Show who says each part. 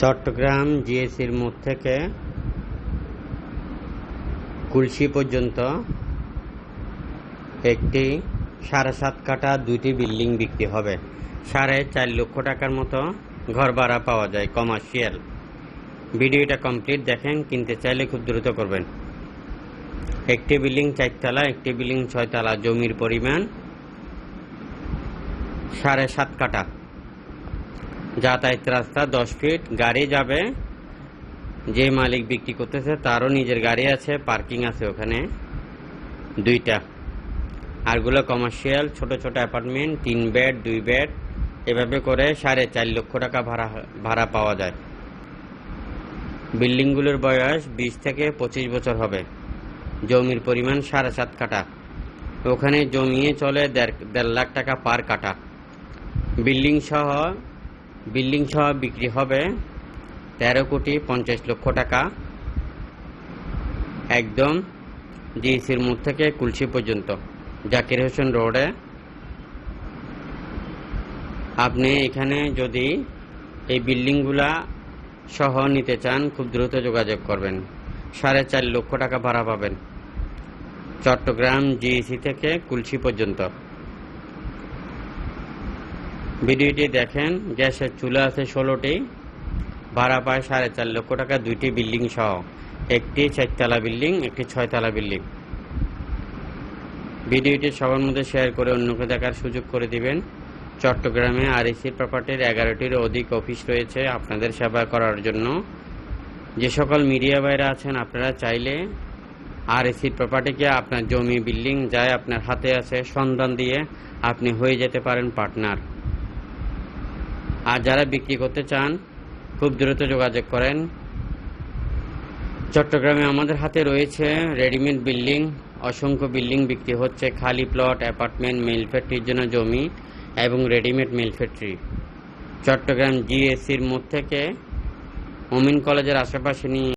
Speaker 1: চট্টগ্রাম জিএসির মোড় থেকে কুলসি পর্যন্ত একটি সাড়ে সাত কাঠা দুইটি বিল্ডিং বিক্রি হবে। সাড়ে চার লক্ষ টাকার মতো ঘর ভাড়া পাওয়া যায় কমার্শিয়াল। ভিডিওটা কমপ্লিট দেখেন, কিনতে চাইলে খুব দ্রুত করবেন। একটি বিল্ডিং চারতলা, একটি বিল্ডিং ছয়তলা, জমির পরিমাণ সাড়ে সাত কাঠা। যাতায়াত রাস্তা দশ ফিট গাড়ি যাবে। যে মালিক বিক্রি করতেছে, তারও নিজের গাড়ি আছে, পার্কিং আছে ওখানে, দুইটা। আরগুলো কমার্শিয়াল ছোট ছোট অ্যাপার্টমেন্ট তিন বেড দুই বেড এভাবে করে সাড়ে চার লক্ষ টাকা ভাড়া ভাড়া পাওয়া যায়। বিল্ডিংগুলোর বয়স বিশ থেকে পঁচিশ বছর হবে। জমির পরিমাণ সাড়ে সাত কাটা ওখানে জমিয়ে চলে দেড় দেড় লাখ টাকা পার কাটা বিল্ডিং সহ বিল্ডিং সহ বিক্রি হবে তেরো কোটি পঞ্চাশ লক্ষ টাকা। একদম জিএসির মোড় থেকে কুলসি পর্যন্ত। জাকির হোসেন রোডে। আপনি এখানে যদি এই বিল্ডিংগুলা সহ নিতে চান, খুব দ্রুত যোগাযোগ করবেন। সাড়ে চার লক্ষ টাকা ভাড়া পাবেন। চট্টগ্রাম জিএসি থেকে কুলসি পর্যন্ত। ভিডিওটি দেখেন, গ্যাসের চুলা আছে ষোলোটি, ভাড়া পায় সাড়ে চার লক্ষ টাকা, দুইটি বিল্ডিং সহ। একটি চারতলা বিল্ডিং, একটি ছয়তলা বিল্ডিং। ভিডিওটি সবার মধ্যে শেয়ার করে অন্যকে দেখার সুযোগ করে দিবেন। চট্টগ্রামে আরএসির প্রপার্টির এগারোটির অধিক অফিস রয়েছে আপনাদের সেবা করার জন্য। যে সকল মিডিয়া বাইরা আছেন, আপনারা চাইলে আর আরএসির প্রপার্টিকে আপনার জমি, বিল্ডিং যায় আপনার হাতে আছে, সন্ধান দিয়ে আপনি হয়ে যেতে পারেন পার্টনার আর যারা বিক্রি করতে চান, খুব দ্রুত যোগাযোগ করেন। চট্টগ্রামে আমাদের হাতে রয়েছে রেডিমেড বিল্ডিং। অসংখ্য বিল্ডিং বিক্রি হচ্ছে, খালি প্লট, অ্যাপার্টমেন্ট, মিল ফ্যাক্টরির জন্য জমি এবং রেডিমেড মিল ফ্যাক্টরি। চট্টগ্রাম জিএসসির মোড় থেকে ওমেন কলেজের আশেপাশে নিয়ে